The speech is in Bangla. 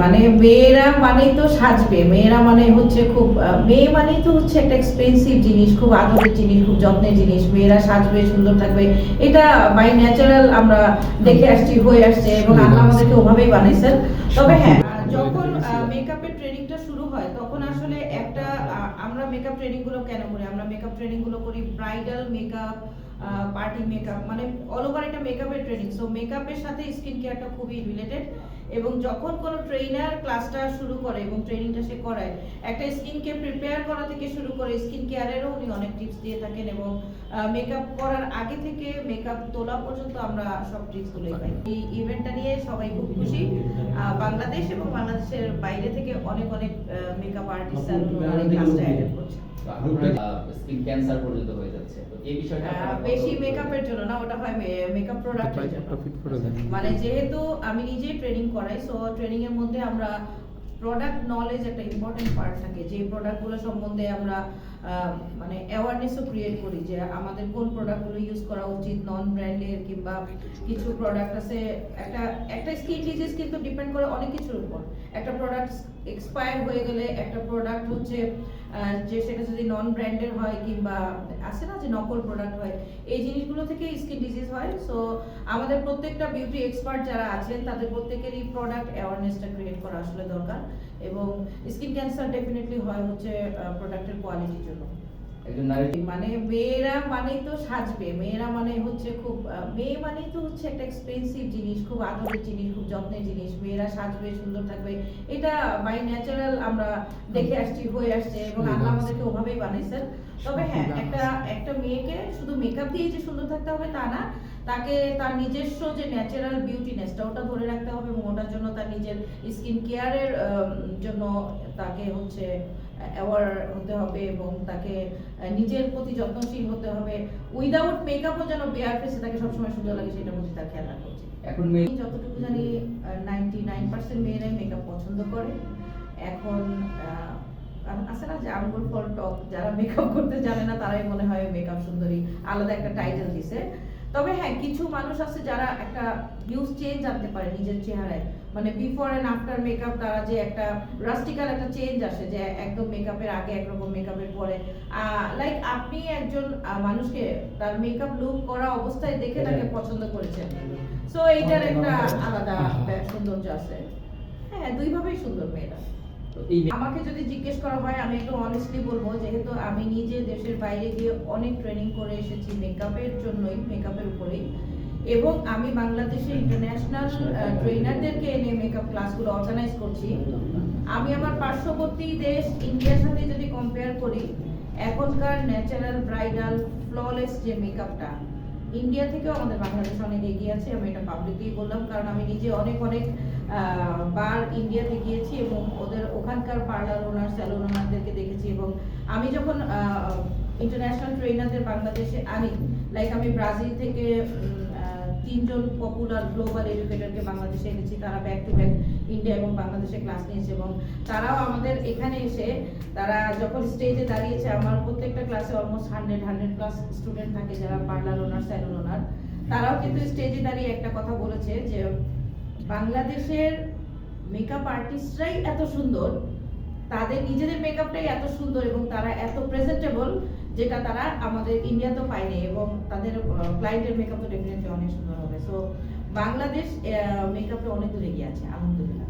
মানে মেয়েরা মানেই তো সাজবে। মেয়েরা মানে হচ্ছে খুব মেয়ে মানেই তো হচ্ছে একটা এক্সপেন্সিভ জিনিস খুব আদরের জিনিস খুব যত্নের জিনিস। মেয়েরা সাজবে সুন্দর থাকবে। এটা বাই ন্যাচারাল আমরা দেখে আসছি হয়ে আসছে এবং আল্লাহ আমাদেরকে ওভাবেই বানাইছেন তবে হ্যাঁ যখন মেকআপের ট্রেনিংটা শুরু হয় তখন আসলে একটা আমরা মেকআপ ট্রেনিংগুলো কেন করি? আমরা মেকআপ ট্রেনিংগুলো করি ব্রাইডাল মেকআপ পার্টি মেকআপ মানে অল ওভার একটা মেকআপের ট্রেনিং সো মেকআপের সাথে স্কিন কেয়ারটা খুবই রিলেটেড এবং যখন কোনো ট্রেনার ক্লাসটা শুরু করে এবং ট্রেনিংটা সে করায় একটা স্কিনকে প্রিপেয়ার করা থেকে শুরু করে স্কিন কেয়ারেরও উনি অনেক টিপস দিয়ে থাকেন এবং মেকআপ করার আগে থেকে মেকআপ তোলা পর্যন্ত আমরা সব টিপসগুলোই পাই। এই ইভেন্টটা নিয়ে সবাই খুব খুশি। বাংলাদেশ এবং বাংলাদেশের বাইরে থেকে অনেক অনেক মেকআপ আর্টিস্ট ক্লাসটা অ্যাটেন্ড করছে। স্কিন ক্যান্সার পর্যন্ত হয়ে যাচ্ছে। তো এই বিষয়টা বেশি কত- মেকআপের জন্য না ওটা হয় মেকআপ প্রোডাক্টের জন্য। মানে যেহেতু আমি নিজেই ট্রেনিং করাই সো ট্রেনিং এর মধ্যে আমরা প্রোডাক্ট নলেজ একটা ইম্পর্টেন্ট পার্ট থাকে। যে প্রোডাক্টগুলো সম্বন্ধে আমরা মানে অ্যাওয়ারনেসও ক্রিয়েট করি যে আমাদের কোন প্রোডাক্টগুলো ইউজ করা উচিত নন ব্র্যান্ডের কিংবা কিছু প্রোডাক্ট আছে। একটা একটা স্কিন ডিজিজ কিন্তু ডিপেন্ড করে অনেক কিছুর উপর। একটা প্রোডাক্ট এক্সপায়ার হয়ে গেলে একটা প্রোডাক্ট হচ্ছে যে সেটা যদি নন ব্র্যান্ডের হয় কিংবা আছে না যে নকল প্রোডাক্ট হয়, এই জিনিসগুলো থেকে স্কিন ডিজিজ হয়। সো আমাদের প্রত্যেকটা বিউটি এক্সপার্ট যারা আছেন, তাদের প্রত্যেকেরই প্রোডাক্ট অ্যাওয়ারনেসটা ক্রিয়েট করা আসলে দরকার। এবং স্কিন ক্যান্সার ডেফিনেটলি হয় হচ্ছে প্রোডাক্টের কোয়ালিটির জন্য। একজন নারী। মানে মেয়েরা মানেই তো সাজবে মেয়েরা মানে হচ্ছে খুব মেয়ে মানেই তো হচ্ছে একটা এক্সপেন্সিভ জিনিস খুব আদরের জিনিস খুব যত্নের জিনিস। মেয়েরা সাজবে সুন্দর থাকবে। এটা বাই ন্যাচারাল আমরা দেখে আসছি হয়ে আসছে এবং আল্লাহ আমাদেরকে ওভাবেই বানাইছেন তবে হ্যাঁ একটা একটা মেয়েকে শুধু মেকআপ দিয়ে যে সুন্দর থাকতে হবে তা না তাকে তার নিজস্ব যে ন্যাচারাল বিউটিনেসটা ওটা ধরে রাখতে হবে এবং ওটার জন্য তার নিজের স্কিন কেয়ারের জন্য তাকে হচ্ছে অ্যাওয়ার হতে হবে এবং তাকে নিজের প্রতি যত্নশীল হতে হবে। উইদাউট মেকআপও যেন বেয়ার ফেসে তাকে সবসময় সুন্দর লাগে সেটা প্রতি তার খেয়াল রাখা উচিত। এখন মেয়ে যতটুকু জানি নাইনটি নাইন পার্সেন্ট মেয়েরাই মেকআপ পছন্দ করে। এখন আছে না যে আঙ্গুর ফল টক যারা মেকআপ করতে জানে না তারাই মনে হয় মেকআপ সুন্দরী। আলাদা একটা টাইটেল দিছে। তবে হ্যাঁ কিছু মানুষ আছে যারা একটা নিউজ চেঞ্জ আনতে পারে নিজের চেহারায়। মানে বিফোর এন্ড আফটার মেকআপ তারা যে একটা রাস্টিক্যাল একটা চেঞ্জ আসে যে একদম মেকআপের আগে একরকম মেকআপের পরে লাইক আপনি একজন মানুষকে তার মেকআপ লুক করা অবস্থায় দেখে তাকে পছন্দ করেছেন। সো এইটার একটা আলাদা ব্যাপ- সৌন্দর্য আছে। হ্যাঁ দুইভাবেই সুন্দর মেয়েরা তো এই মে- আমাকে যদি জিজ্ঞেস করা হয় আমি একটু অনেস্টলি বলব যেহেতু আমি নিজে দেশের বাইরে গিয়ে অনেক ট্রেনিং করে এসেছি মেকআপের জন্যই মেকআপের উপরেই। এবং আমি বাংলাদেশে ইন্টারন্যাশনাল ট্রেনারদেরকে এনে মেকআপ ক্লাসগুলো অর্গানাইজ করছি। আমি আমার পার্শ্ববর্তী দেশ ইন্ডিয়ার সাথে যদি কম্পেয়ার করি এখনকার ন্যাচারাল ব্রাইডাল ফ্ললেস যে মেকআপটা ইন্ডিয়া থেকেও আমাদের বাংলাদেশ অনেক এগিয়ে আছে আমি এটা পাবলিকলি বললাম কারণ আমি নিজে অনেক অনেক বার ইন্ডিয়াতে গিয়েছি এবং ওদের ওখানকার পার্লার ওনার স্যালুন ওনারদেরকে দেখেছি এবং আমি যখন ইন্টারন্যাশনাল ট্রেনারদের বাংলাদেশে আনি লাইক আমি ব্রাজিল থেকে তিনজন পপুলার গ্লোবাল এডুকেটরকে বাংলাদেশে এনেছি, তারা ব্যাক টু ব্যাক ইন্ডিয়া এবং বাংলাদেশে ক্লাস নিয়েছে এবং তারাও আমাদের এখানে এসে, তারা যখন স্টেজে দাঁড়িয়েছে, আমার প্রত্যেকটা ক্লাসে almost hundred hundred plus student থাকে যারা পার্লার ওনার স্যালুন ওনার তারাও কিন্তু স্টেজে দাঁড়িয়ে একটা কথা বলেছে যে, বাংলাদেশের মেকআপ আর্টিস্টরাই এত সুন্দর তাদের নিজেদের মেকআপটাই এত সুন্দর এবং তারা এত প্রেজেন্টেবল যেটা তারা আমাদের ইন্ডিয়াতেও পায়নি এবং তাদের ক্লায়েন্টের মেকআপ তো ডেফিনেটলি অনেক সুন্দর হবে। সো বাংলাদেশ মেকআপে অনেক দূর এগিয়ে আছে, আলহামদুলিল্লাহ।